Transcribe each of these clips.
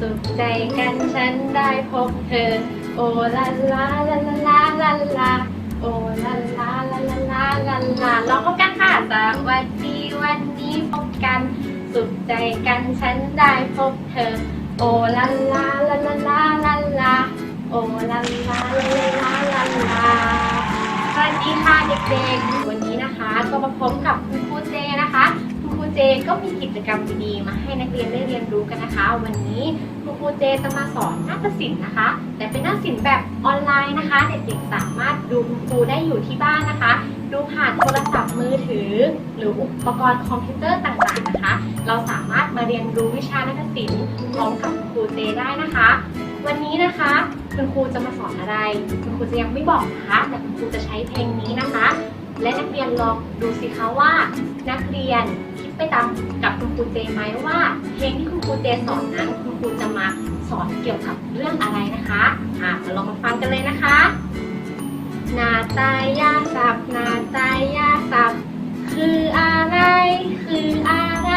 สุขใจกันฉันได้พบเธอ โอลาลาลาลาลาลาลาโอลาลาลาลาลาลาลาลองพบกันค่ะสวัสดีวันนี้พบกัน สุขใจกันฉันได้พบเธอ โอลาลาลาลาลาลาลาโอลาลาลาลาลาลาสวัสดีค่ะเด็กๆ วันนี้นะคะก็มาพบกับคุณครูเจนะคะ เจก็มีกิจกรรมดีๆมาให้นักเรียนได้เรียนรู้กันนะคะ วันนี้คุณครูเจจะมาสอนนาฏศิลป์นะคะ แต่เป็นนาฏศิลป์แบบออนไลน์นะคะเด็กๆสามารถดูคุณครูได้อยู่ที่บ้านนะคะ ดูผ่านโทรศัพท์มือถือ หรืออุปกรณ์คอมพิวเตอร์ต่างๆนะคะ เราสามารถมาเรียนรู้วิชานาฏศิลป์พร้อมกับครูเจได้นะคะ วันนี้นะคะคุณครูจะมาสอนอะไร คุณครูจะยังไม่บอกนะคะแต่คุณครูจะใช้เพลงนี้นะคะ และนักเรียนลองดูสิคะว่านักเรียนคิ ไปตามกับคุณครูเจไหมว่าเพลงที่คุณครูเจสอนนั้นคุณครูจะมาสอนเกี่ยวกับเรื่องอะไรนะคะอะมาลองมาฟังกันเลยนะคะนาตายาสับนาตายาสับคืออะไร คืออะไร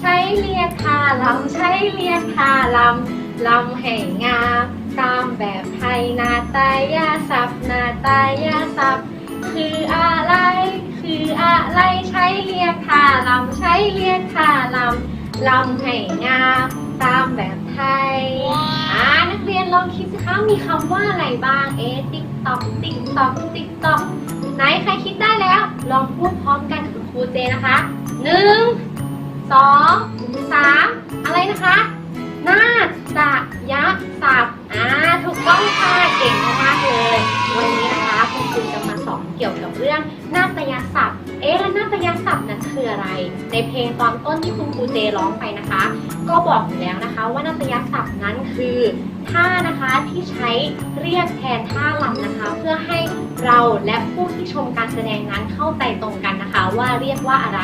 ใช้เรียกคาลำใช้เรียกคาลำลำแห่งงามตามแบบไทยนาตายาสับนาตายาสับคืออะไร คืออะไรใช้เรียกคาลำใช้เรียกคาลำลำแห่งามตามแบบไทยอ่านักเรียนลองคิดสิคะมีคำว่าอะไรบ้างเอ๊ติ๊กตอกติ๊กตอกติ๊กตอกไหนใครคิดได้แล้ว ลองพูดพร้อมกันกับครูเจนะคะหนึ่งสองสามอะไรนะคะนาจะยักษ์สับอ่าถูกต้องค่ะเก่งมากเลย วันนี้นะคะคุณครูจะมา อนเกี่ยวกับเรื่องนาฏยศัพท์ เอ๊ะแล้วนาฏยศัพท์นั้นคืออะไร ในเพลงตอนต้นที่คุณครูเจร้องไปนะคะ ก็บอกอยู่แล้วนะคะ ว่านาฏยศัพท์นั้นคือท่านะคะที่ใช้เรียกแทนท่าลำนะคะ เพื่อให้เราและผู้ที่ชมการแสดงนั้นเข้าใจตรงกันนะคะ ว่าเรียกว่าอะไร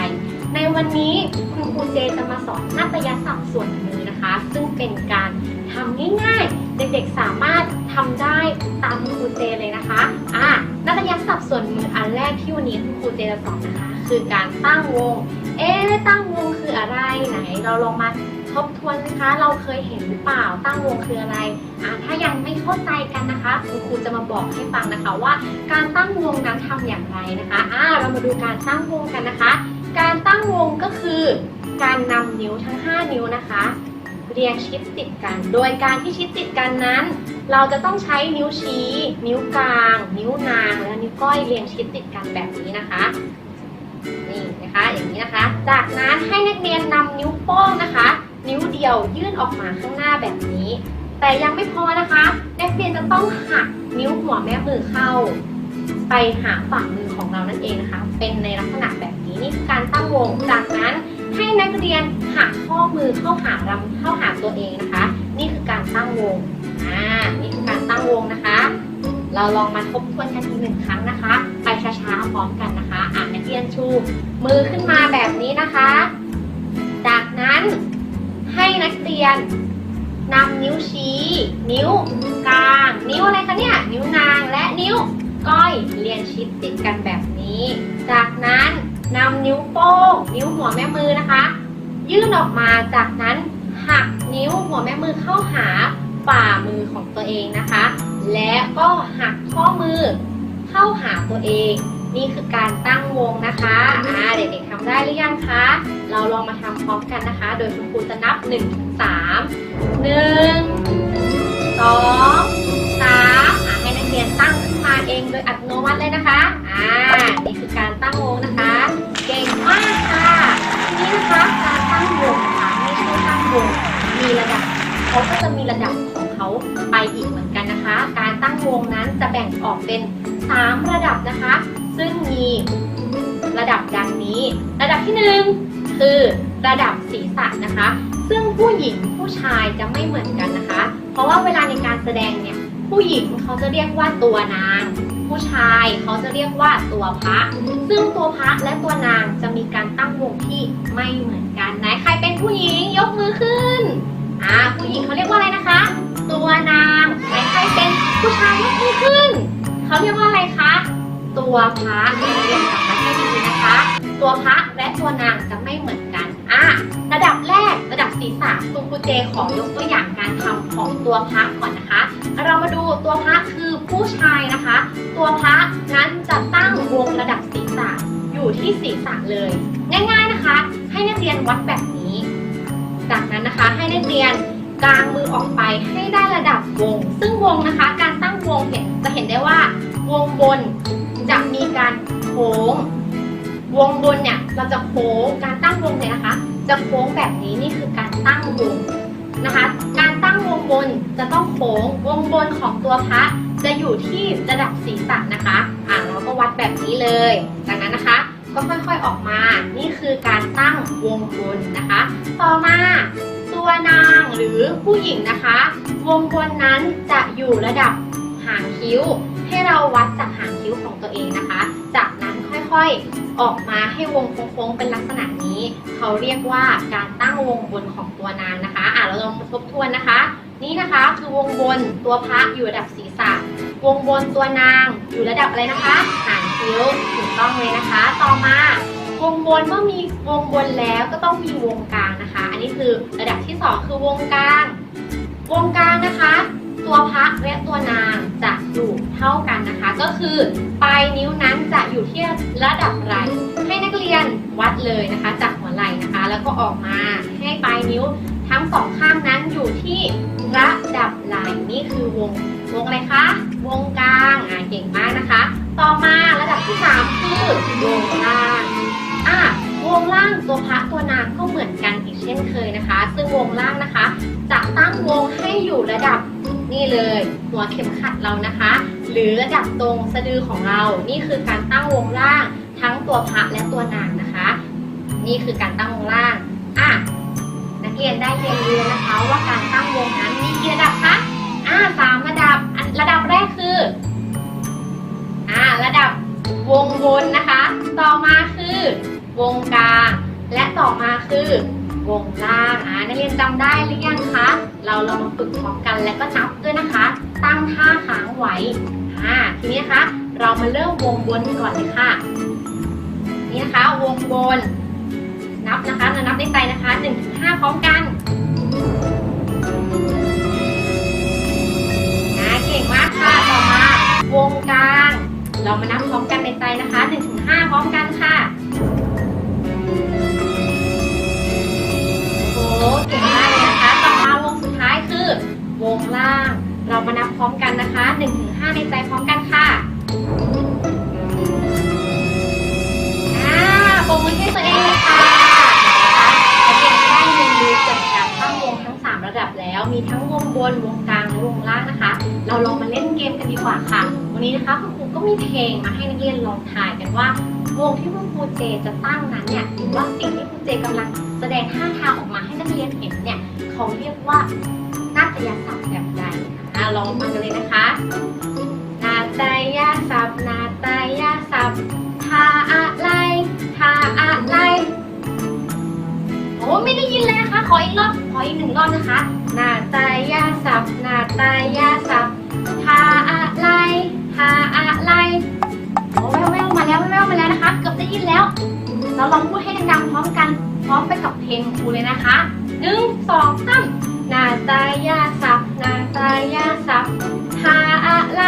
ในวันนี้คุณครูเจจะมาสอนนาฏยศัพท์ส่วนมือนะคะ ซึ่งเป็นการทำง่ายๆ เด็กๆสามารถทำได้ตามคุณครูเจเลยนะคะ อ่านาฏยศัพท์ ส่วนมืออันแรกที่วันนี้คุณครูเจจะสอนนะคะ คือการตั้งวง เอ๊ะตั้งวงคืออะไรไหน เราลองมาทบทวนนะคะ เราเคยเห็นหรือเปล่า ตั้งวงคืออะไรอ่าถ้ายังไม่เข้าใจกันนะคะคุณครูจะมาบอกให้ฟังนะคะว่า การตั้งวงนั้นทำอย่างไรนะคะอ่าเรามาดูการตั้งวงกันนะคะ การตั้งวงก็คือ การนำนิ้วทั้ง 5 นิ้วนะคะ เรียงชิดติดกัน โดยการที่ชิดติดกันนั้น เราจะต้องใช้นิ้วชี้ นิ้วกลาง นิ้วนาง และนิ้วก้อยเรียงชิดติดกันแบบนี้นะคะ นี่นะคะ อย่างนี้นะคะ จากนั้นให้นักเรียนนำนิ้วโป้งนะคะ นิ้วเดียวยื่นออกมาข้างหน้าแบบนี้ แต่ยังไม่พอนะคะ นักเรียนจะต้องหักนิ้วหัวแม่มือเข้า ไปหาฝ่ามือของเรานั่นเองนะคะ เป็นในลักษณะแบบนี้นี่คือการตั้งวง จากนั้น ให้นักเรียนหักข้อมือเข้าหาลำเข้าหาตัวเองนะคะ นี่คือการตั้งวงอ่านี่คือการตั้งวงนะคะ เราลองมาทบทวนกันอีกหนึ่งครั้งนะคะ ไปช้าๆพร้อมกันนะคะอ่านักเรียนชู มือขึ้นมาแบบนี้นะคะ จากนั้นให้นักเรียนนำนิ้วชี้ นิ้วกลาง นิ้วอะไรคะเนี่ย นิ้วนางและนิ้วก้อยเรียงชิดติดกันแบบนี้ จากนั้น นำนิ้วโป้ง นิ้วหัวแม่มือนะคะ ยื่นออกมาจากนั้นหักนิ้วหัวแม่มือเข้าหาฝ่ามือของตัวเองนะคะ และก็หักข้อมือเข้าหาตัวเอง นี่คือการตั้งวงนะคะอ่าเด็กๆทำได้หรือยังคะ เราลองมาทำพร้อมกันนะคะ โดยคุณครูจะนับ1ถึง3 1 2 3อะให้นักเรียนตั้งขึ้นมาเองโดยอัตโนมัติเลยนะคะอ่านี่คือการตั้งวงนะคะ เขาก็จะมีระดับของเขาไปอีกเหมือนกันนะคะ การตั้งวงนั้นจะแบ่งออกเป็น 3 ระดับนะคะ ซึ่งมีระดับดังนี้ ระดับที่หนึ่งคือระดับศีรษะนะคะ ซึ่งผู้หญิงผู้ชายจะไม่เหมือนกันนะคะ เพราะว่าเวลาในการแสดงเนี่ยผู้หญิงเขาจะเรียกว่าตัวนาง ผู้ชายเขาจะเรียกว่าตัวพระ ซึ่งตัวพระและตัวนางจะมีการตั้งวงที่ไม่เหมือนกันไหนใครเป็นผู้หญิงยกมือขึ้น อ่าผู้หญิงเขาเรียกว่าอะไรนะคะ ตัวนางไหนใครเป็นผู้ชายยกมือขึ้น เขาเรียกว่าอะไรคะ ตัวพระเรียนกลับมาให้ดีนะคะ ตัวพระและตัวนางจะไม่เหมือนกันอะระดับแรกระดับศีรษะคุณครูเจขอยกตัวอย่างการทำของตัวพระก่อนนะคะ เรามาดูตัวพระคือผู้ชายนะคะ ตัวพระนั้นจะตั้งวงระดับศีรษะอยู่ที่ศีรษะเลย ง่าย ๆนะคะ ให้นักเรียนวัดแบบนี้ จากนั้นนะคะให้นักเรียนกางมือออกไปให้ได้ระดับวง ซึ่งวงนะคะ การตั้งวงเห็นจะเห็นได้ว่าวงบนจะมีการโค้ง วงบนเนี่ยเราจะโค้งการตั้งวงเนี่ยนะคะ จะโค้งแบบนี้นี่คือการตั้งวงนะคะ การตั้งวงบนจะต้องโค้งวงบนของตัวพระจะอยู่ที่ระดับศีรษะนะคะ อ่าเราก็วัดแบบนี้เลย จากนั้นนะคะ ก็ค่อยๆออกมา นี่คือการตั้งวงบนนะคะ ต่อมาตัวนางหรือผู้หญิงนะคะ วงบนนั้นจะอยู่ระดับหางคิ้ว ให้เราวัดจากหางคิ้วของตัวเองนะคะ จากนั้นค่อยๆออกมาให้วงโค้งๆเป็นลักษณะนี้ เขาเรียกว่าการตั้งวงบนของตัวนางนะคะ อะเราลองทบทวนนะคะ นี่นะคะคือวงบนตัวพระอยู่ระดับศีรษะ วงบนตัวนางอยู่ระดับอะไรนะคะ คิ้วถูกต้องเลยนะคะ ต่อมาวงบนเมื่อมีวงบนแล้วก็ต้องมีวงกลางนะคะ อันนี้คือระดับที่สองคือวงกลาง วงกลางนะคะ ตัวพระและตัวนางจะอยู่เท่ากันนะคะ ก็คือปลายนิ้วนั้นจะอยู่ที่ระดับไหล่ให้นักเรียนวัดเลยนะคะ จากหัวไหล่นะคะ แล้วก็ออกมาให้ปลายนิ้วทั้งสองข้างนั้นอยู่ที่ระดับไหล่นี่คือวงวงอะไรคะวงกลางอ่าเก่งมากนะคะ ต่อมาระดับที่สามคือวงล่างอะวงล่างตัวพระตัวนางก็เหมือนกันอีกเช่นเคยนะคะ ซึ่งวงล่างนะคะ จะตั้งวงให้อยู่ระดับนี่เลยหัวเข็มขัดเรานะคะ หรือระดับตรงสะดือของเรา นี่คือการตั้งวงล่างทั้งตัวพระและตัวนางนะคะ นี่คือการตั้งวงล่างอะนักเรียนได้เรียนรู้นะคะว่าการตั้งวงนั้นมีกี่ระดับคะอ่าสามระ ต่อมาคือวงล่างอ่านักเรียนจำได้หรือยังคะ เราลองมาฝึกพร้อมกันแล้วก็นับด้วยนะคะ ตั้งท่าค้างไว้อ่าทีนี้นะคะเรามาเริ่มวงบนก่อนเลยค่ะ นี่นะคะวงบน นับนะคะเรานับในใจนะคะ1นถึงห้าพร้อมกันนะเก่งมากค่ะต่อมาวงกลาง เรามานับพร้อมกันในใจนะคะ1นถึงห้าพร้อมกันค่ะ วงบนวงกลางและวงล่างนะคะ เราลองมาเล่นเกมกันดีกว่าค่ะ วันนี้นะคะคุณครูก็มีเพลงมาให้นักเรียนลองทายกันว่าวงที่คุณครูเจจะตั้งนั้นเนี่ยหรือว่าสิ่งที่คุณเจกำลังแสดงท่าทางออกมาให้นักเรียนเห็นเนี่ยเขาเรียกว่านาฏยศัพท์แบบใดอะลองมากันเลยนะคะนาฏยศัพท์นาฏยศัพท์ท่าอะไรท่าอะไรโอ้ไม่ได้ยินเลยนะคะขออีกรอบขออีกหนึ่งรอบนะคะ นาฏยาศัพท์นาฏยศัพท์ท่าอะไรท่าอะไรโอ้แววแววมาแล้วแววมาแล้วนะคะ เกือบได้ยินแล้ว เราลองพูดให้ดังๆพร้อมกันพร้อมไปกับเพลงครูเลยนะคะหนึ่งสองสามนาตายาศัพท์นาตายาศัพท์ทาอะไร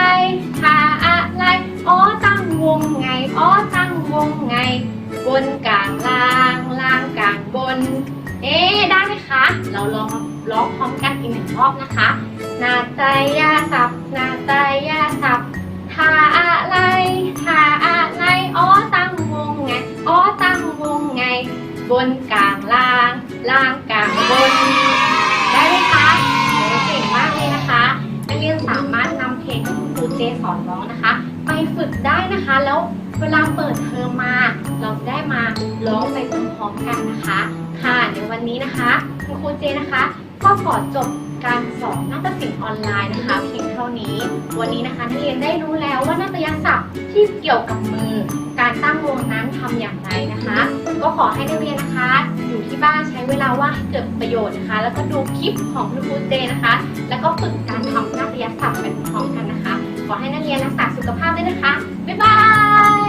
ทาอะไรอ๋อตั้งวงไงอ๋อตั้งวงไง บนกลางล่างล่างกลางบน อ๊ได้ไหมคะ เราลองร้องพร้อมกันอีกหนึ่งรอบนะคะ นาตายาศัพท์นาตายาศัพท์ทาอะไรทาอะไรอ๋อตั้งวงไงอ๋อตั้งวงไง บนกลางล่างล่างกลางบน ได้ไหมคะเก่งมากเลยนะคะนักเรียนสามารถนำเพลงที่ครูเจสอนร้องนะคะ ไปฝึกได้นะคะแล้วเวลาเปิดเทอมมา เราได้มาร้องไปพร้อมๆกันนะคะ ค่ะในวันนี้นะคะคุณครูเจนะคะ ก็ขอจบการสอนนาฏศิลป์ออนไลน์นะคะเพียงเท่านี้ วันนี้นะคะนักเรียนได้รู้แล้วว่านาฏยศัพท์ที่เกี่ยวกับมือ การตั้งวงนั้นทำอย่างไรนะคะ ก็ขอให้นักเรียนนะคะ อยู่ที่บ้านใช้เวลาว่างให้เกิดประโยชน์นะคะ แล้วก็ดูคลิปของคุณครูเจนะคะ แล้วก็ฝึกการทำนาฏยศัพท์ไปพร้อมกันนะคะ ขอให้นักเรียนรักษาสุขภาพด้วยนะคะบ๊ายบาย